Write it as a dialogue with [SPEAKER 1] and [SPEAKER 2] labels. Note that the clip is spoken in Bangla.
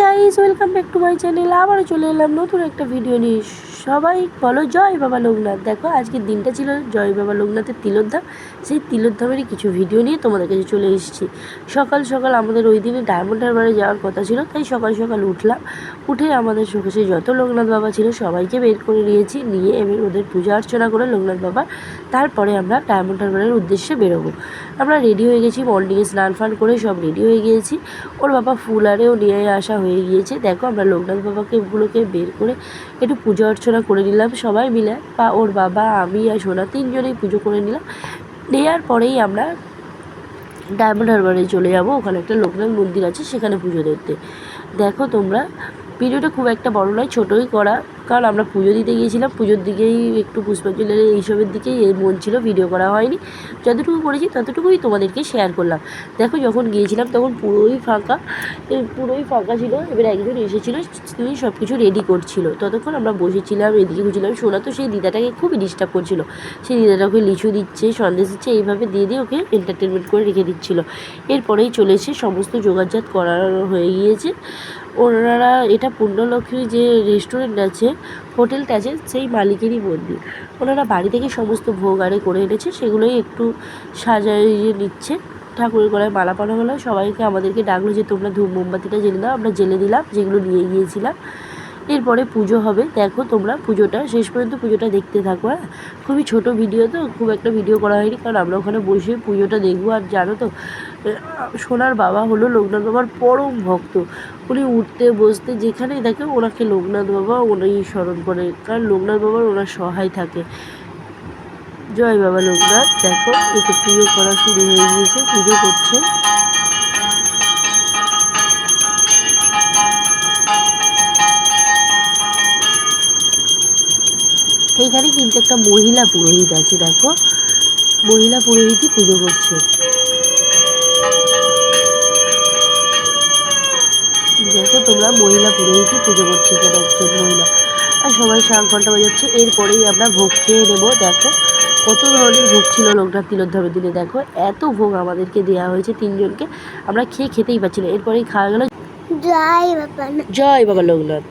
[SPEAKER 1] Guys welcome back to my channel আবারও চলে এলাম নতুন একটা ভিডিও নিয়ে। সবাই বলো জয় বাবা লোকনাথ। দেখো, আজকের দিনটা ছিল জয় বাবা লোকনাথের তিলোধাম সেই তিলোধামেরই কিছু ভিডিও নিয়ে তোমাদের কাছে চলে এসেছি। সকাল সকাল আমাদের ওই দিনে ডায়মন্ড হারবারে যাওয়ার কথা ছিল, তাই সকাল সকাল উঠলাম। উঠে আমাদের শোকেশে যত লোকনাথ বাবা ছিল সবাইকে বের করে নিয়েছি, নিয়ে এবার ওদের পূজা অর্চনা করে লোকনাথ বাবা, তারপরে আমরা ডায়মন্ড হারবারের উদ্দেশ্যে বেরোবো। আমরা রেডি হয়ে গেছি মর্নিংয়ে স্নান ফান করে সব রেডি হয়ে গিয়েছি। ওর বাবা ফুল আরেও নিয়ে আসা হয়ে গিয়েছে। দেখো, আমরা লোকনাথ বাবাকে গুলোকে বের করে একটু পূজা অর্চনা করে নিলাম, সবাই মিলে। বা ওর বাবা, আমি আর সোনা তিনজনেই পুজো করে নিলাম। নেওয়ার পরেই আমরা ডায়মন্ড হারবারে চলে যাব। ওখানে একটা লোকনাথ মন্দির আছে, সেখানে পুজো দেখতে। দেখো তোমরা, ভিডিওটা খুব একটা বড় নয়, ছোটোই করা। কারণ আমরা পুজো দিতে গিয়েছিলাম। পুজোর দিকেই একটু পুষ্পাঞ্জলি এইসবের দিকেই এর মন ছিল ভিডিও করা হয়নি। যতটুকু করেছি ততটুকুই তোমাদেরকে শেয়ার করলাম। দেখো যখন গিয়েছিলাম তখন পুরোই ফাঁকা পুরোই ফাঁকা ছিল। এবার একজন এসেছিল, তিনি সব কিছু রেডি করছিল। ততক্ষণ আমরা বসেছিলাম, এদিকে খুঁজছিলাম সোনা তো সেই দিদাটাকে খুবই ডিস্টার্ব করছিল। সেই দিদাটা ওকে লিচু দিচ্ছে, সন্দেশ দিচ্ছে, এইভাবে দিয়ে দিয়ে ওকে এন্টারটেনমেন্ট করে রেখে দিচ্ছিল। এরপরেই চলেছে সমস্ত যোগাযোগ করার হয়ে গিয়েছে। ওনারা, এটা পূর্ণলক্ষ্মী যে রেস্টুরেন্ট আছে হোটেলটা যে সেই মালিকেরই মন্দির ওনারা বাড়ি থেকে সমস্ত ভোগ আরে করে এনেছে, সেগুলোই একটু সাজাইয়ে নিচ্ছে। ঠাকুরের গলায় মালা পালা হলো, সবাইকে আমাদেরকে ডাকলো যে, তোমরা ধূপ মোমবাতিটা জেলে দাও, আমরা জেলে দিলাম, যেগুলো নিয়ে গিয়েছিলাম। এরপরে পুজো হবে। দেখো তোমরা পুজোটা, শেষ পর্যন্ত পুজোটা দেখতে থাকো হ্যাঁ? খুবই ছোট ভিডিও তো, খুব একটা ভিডিও করা হয়নি, কারণ আমরা ওখানে বসে পুজোটা দেখব। আর জানো তো সোনার বাবা হলো লোকনাথ বাবার পরম ভক্ত। উনি উঠতে, বসতে যেখানেই দেখে ওনাকে লোকনাথ বাবা ওনাই স্মরণ করে, কারণ লোকনাথ বাবার ওনার সহায় থাকে। জয় বাবা লোকনাথ। দেখো, এতে পুজো করা শুরু হয়ে গিয়েছে, পুজো করছে। এইখানে কিন্তু একটা মহিলা পুরোহিত আছে দেখো। মহিলা পুরোহিতই পুজো করছে। দেখো তোমরা মহিলা পুরোহিতই পুজো করছে এখানে একজন মহিলা। আর সবাই ঘণ্টা বাজাচ্ছে। এরপরেই আমরা ভোগ খেয়ে নেব দেখো। কত ধরনের ভোগ ছিল লোকনাথ তিলোধামের দিনে দেখো। এত ভোগ আমাদেরকে দেওয়া হয়েছে তিনজনকে। আমরা খেয়ে খেতেই পাচ্ছি না। এরপরেই খাওয়া গেল।
[SPEAKER 2] জয় বাবা
[SPEAKER 1] জয় বাবা লোকনাথ।